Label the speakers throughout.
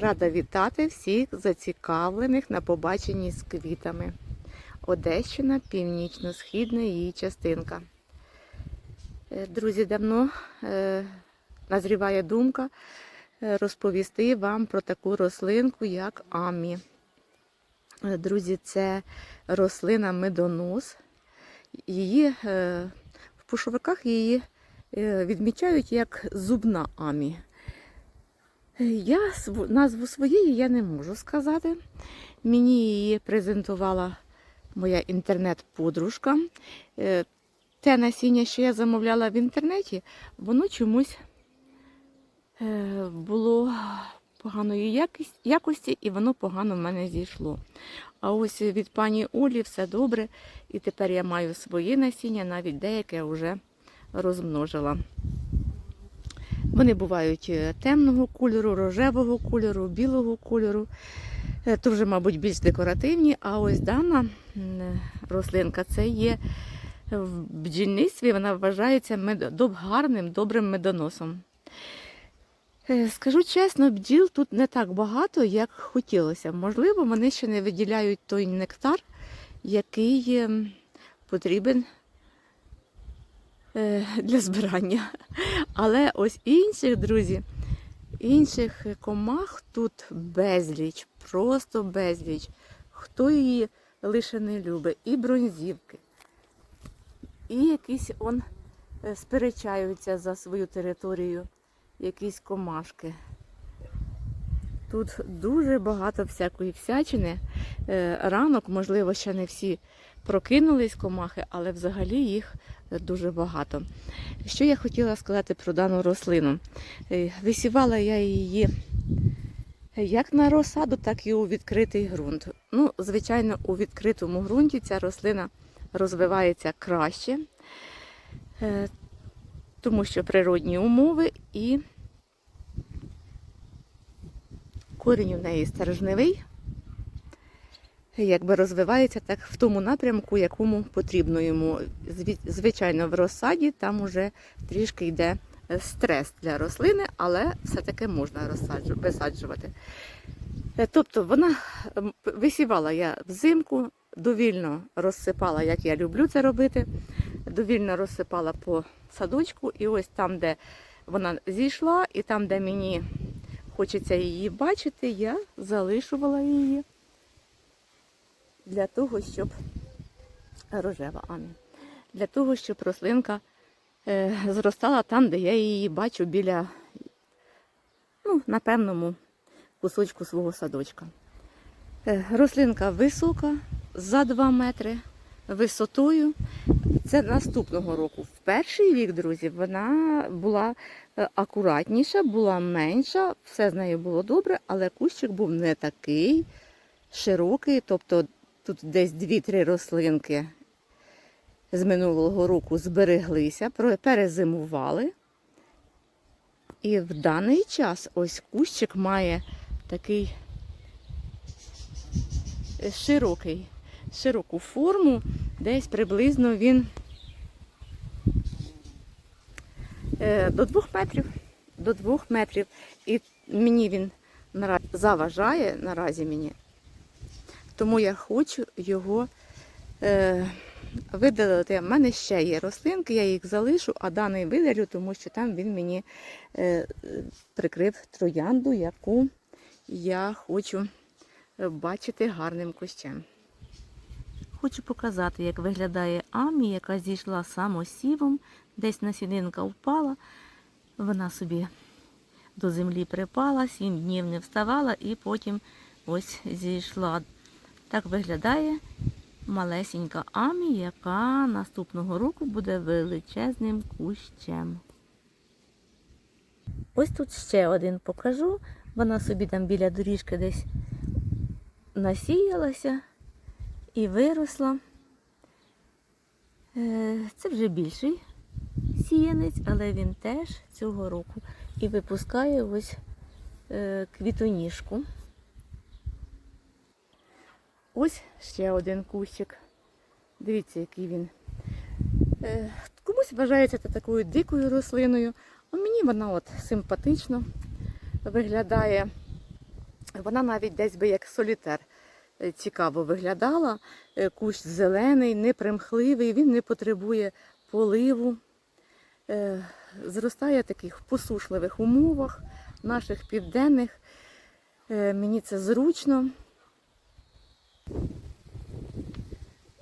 Speaker 1: Рада вітати всіх зацікавлених на побаченні з квітами. Одещина, північно-східна її частинка. Е, Друзі, давно е, назріває думка е, розповісти вам про таку рослинку, як амі. Друзі, це рослина медонос. Її в пошовиках її відмічають як зубна амі. Я назву своєї я не можу сказати. Мені її презентувала моя інтернет-подружка. Е, Те насіння, що я замовляла в інтернеті, воно чомусь е, було поганої якості і воно погано в мене зійшло. А ось від пані Олі все добре, і тепер я маю своє насіння, навіть деяке вже розмножила. Вони бувають е, темного кольору, рожевого кольору, білого кольору. Е, То вже, мабуть, більш декоративні. А ось дана рослинка це є в бджільництві, вона вважається гарним, добрим медоносом. Е, Скажу чесно, бджіл тут не так багато, як хотілося. Можливо, вони ще не виділяють той нектар, який ем, потрібен для збирання. Але ось інших, друзі, інших комах тут безліч, просто безліч. Хто її лише не любить, і бронзівки, і якісь он е, сперечаються за свою територію, якісь комашки. Тут дуже багато всякої всячини. Е, Ранок, можливо, ще не всі прокинулись комахи, але взагалі їх дуже багато. Що я хотіла сказати про дану рослину? Е, Висівала я її як на розсаду, так і у відкритий ґрунт. Ну, звичайно, у відкритому ґрунті ця рослина розвивається краще, е, тому що природні умови і корінь у неї стержневий, якби розвивається так в тому напрямку, якому потрібно йому. Звичайно, в розсаді там уже трішки йде е, стрес для рослини, але все-таки можна висаджувати. Е, Тобто вона висівала я взимку, довільно розсипала, як я люблю це робити. Довільно розсипала по садочку, і ось там, де вона зійшла, і там, де мені хочеться її бачити, я залишувала її для того, щоб рожева амі. Для того, щоб рослинка е, зростала там, де я її бачу біля, ну, на певному кусочку свого садочка. Е, рослинка висока, за 2 метри висотою. Це наступного року. В перший рік, друзі, вона була е, акуратніша, була менша, все з нею було добре, але кущик був не такий широкий, тобто тут десь 2-3 рослинки з минулого року збереглися, перезимували. І в даний час ось кущик має такий широкий, широку форму, десь приблизно він е, до двох метрів. До двох метрів. І мені він заважає наразі мені. Тому я хочу його е, видалити. У мене ще є рослинки, я їх залишу, а даний видалю, тому що там він мені е, прикрив троянду, яку я хочу бачити гарним кущем. Хочу показати, як виглядає амі, яка зійшла самосівом, десь насінинка впала, вона собі до землі припала, сім днів не вставала і потім ось зійшла. Так виглядає малесенька амі, яка наступного року буде величезним кущем. Ось тут ще один покажу. Вона собі там біля доріжки десь насіялася і виросла. Е, Це вже більший сіянець, але він теж цього року і випускає ось е, квітоніжку. Ось ще один кущик. Дивіться, який він. Е, Комусь вважається такою дикою рослиною, а мені вона от симпатично виглядає. Вона навіть десь би як солітер е, цікаво виглядала. Е, Кущ зелений, непримхливий, він не потребує поливу. Зростає в таких посушливих умовах, наших південних. Мені це зручно.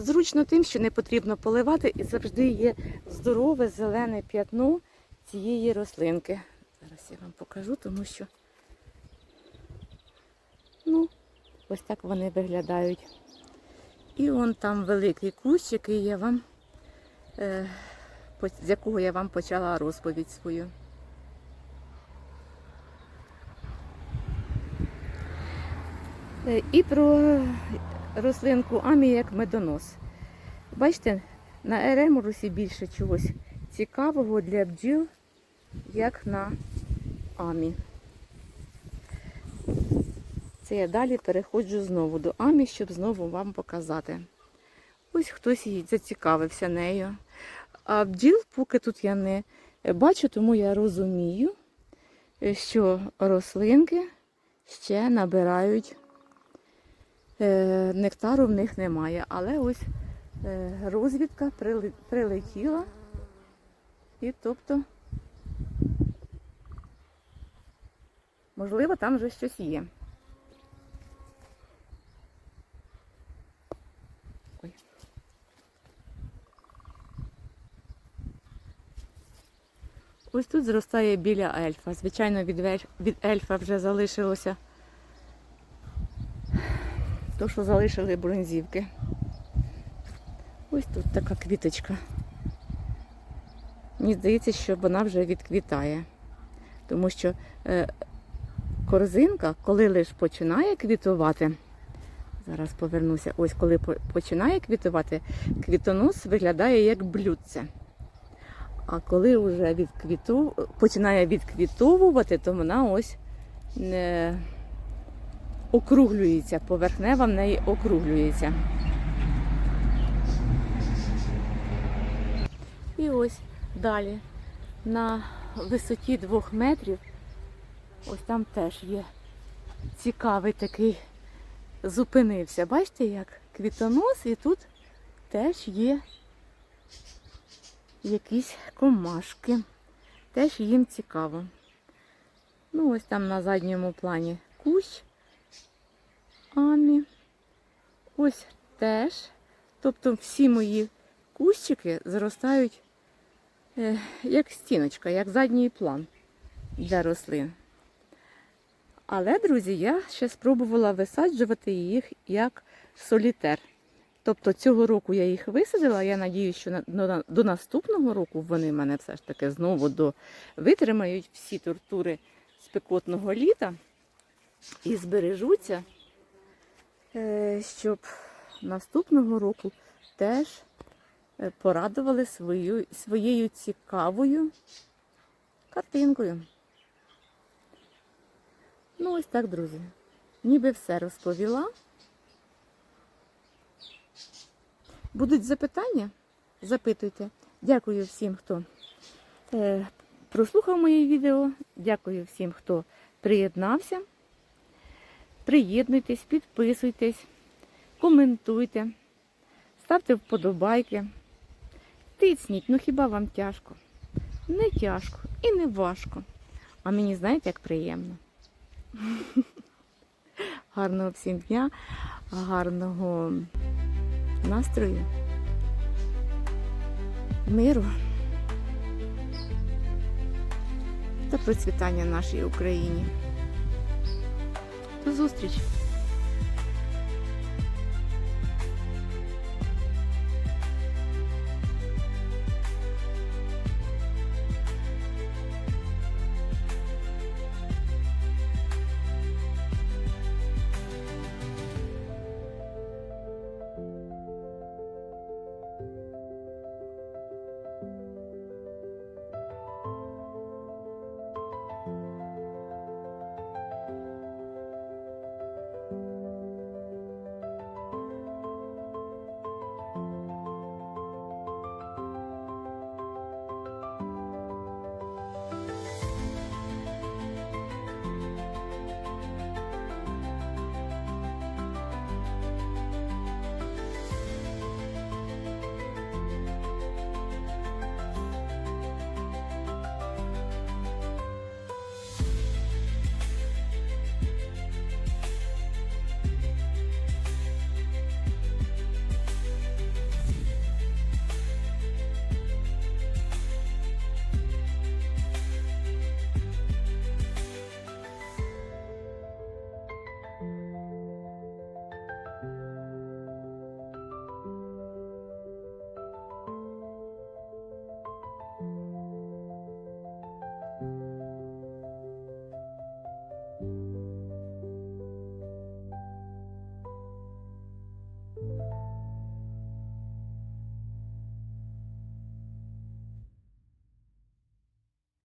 Speaker 1: Зручно тим, що не потрібно поливати і завжди є здорове зелене п'ятно цієї рослинки. Зараз я вам покажу, тому що ну, ось так вони виглядають. І вон там великий кущ, який я вам, е, з якого я вам почала розповідь свою. Е, І про рослинку амі як медонос. Бачите, на еремурусі більше чогось цікавого для бджіл, як на амі. Це я далі переходжу знову до амі, щоб знову вам показати. Ось хтось її зацікавився нею. А бджіл, поки тут я не бачу, тому я розумію, що рослинки ще набирають нектару в них немає. Але ось е, розвідка прилетіла. І тобто, можливо, там вже щось є. Ой. Ось тут зростає біля ельфа. Звичайно, від ельфа вже залишилося то, що залишили бронзівки. Ось тут така квіточка. Мені здається, що вона вже відквітає. Тому що е, корзинка, коли лише починає квітувати, зараз повернуся, ось коли починає квітувати, квітонос виглядає як блюдце. А коли вже відквіту... починає відквітовувати, то вона ось не округлюється, поверхнева в неї округлюється. І ось далі на висоті двох метрів, ось там теж є цікавий такий зупинився. Бачите, як квітонос, і тут теж є якісь комашки. Теж їм цікаво. Ну, ось там на задньому плані кущ. Амі. Ось теж. Тобто всі мої кущики зростають е, як стіночка, як задній план для рослин. Але, друзі, я ще спробувала висаджувати їх як солітер. Тобто цього року я їх висадила. Я надію, що до, наступного року вони мене все ж таки знову до, витримають всі тортури спекотного літа і збережуться щоб наступного року теж е, порадували свою, своєю цікавою картинкою. Ну, ось так, друзі. Ніби все розповіла. Будуть запитання? Запитуйте. Дякую всім, хто е, прослухав моє відео. Дякую всім, хто приєднався. Приєднуйтесь, підписуйтесь, коментуйте, ставте вподобайки. Тисніть, ну хіба вам тяжко? Не тяжко і не важко. А мені знаєте, як приємно. Гарного всім дня, гарного настрою, миру та процвітання нашій Україні зустріч!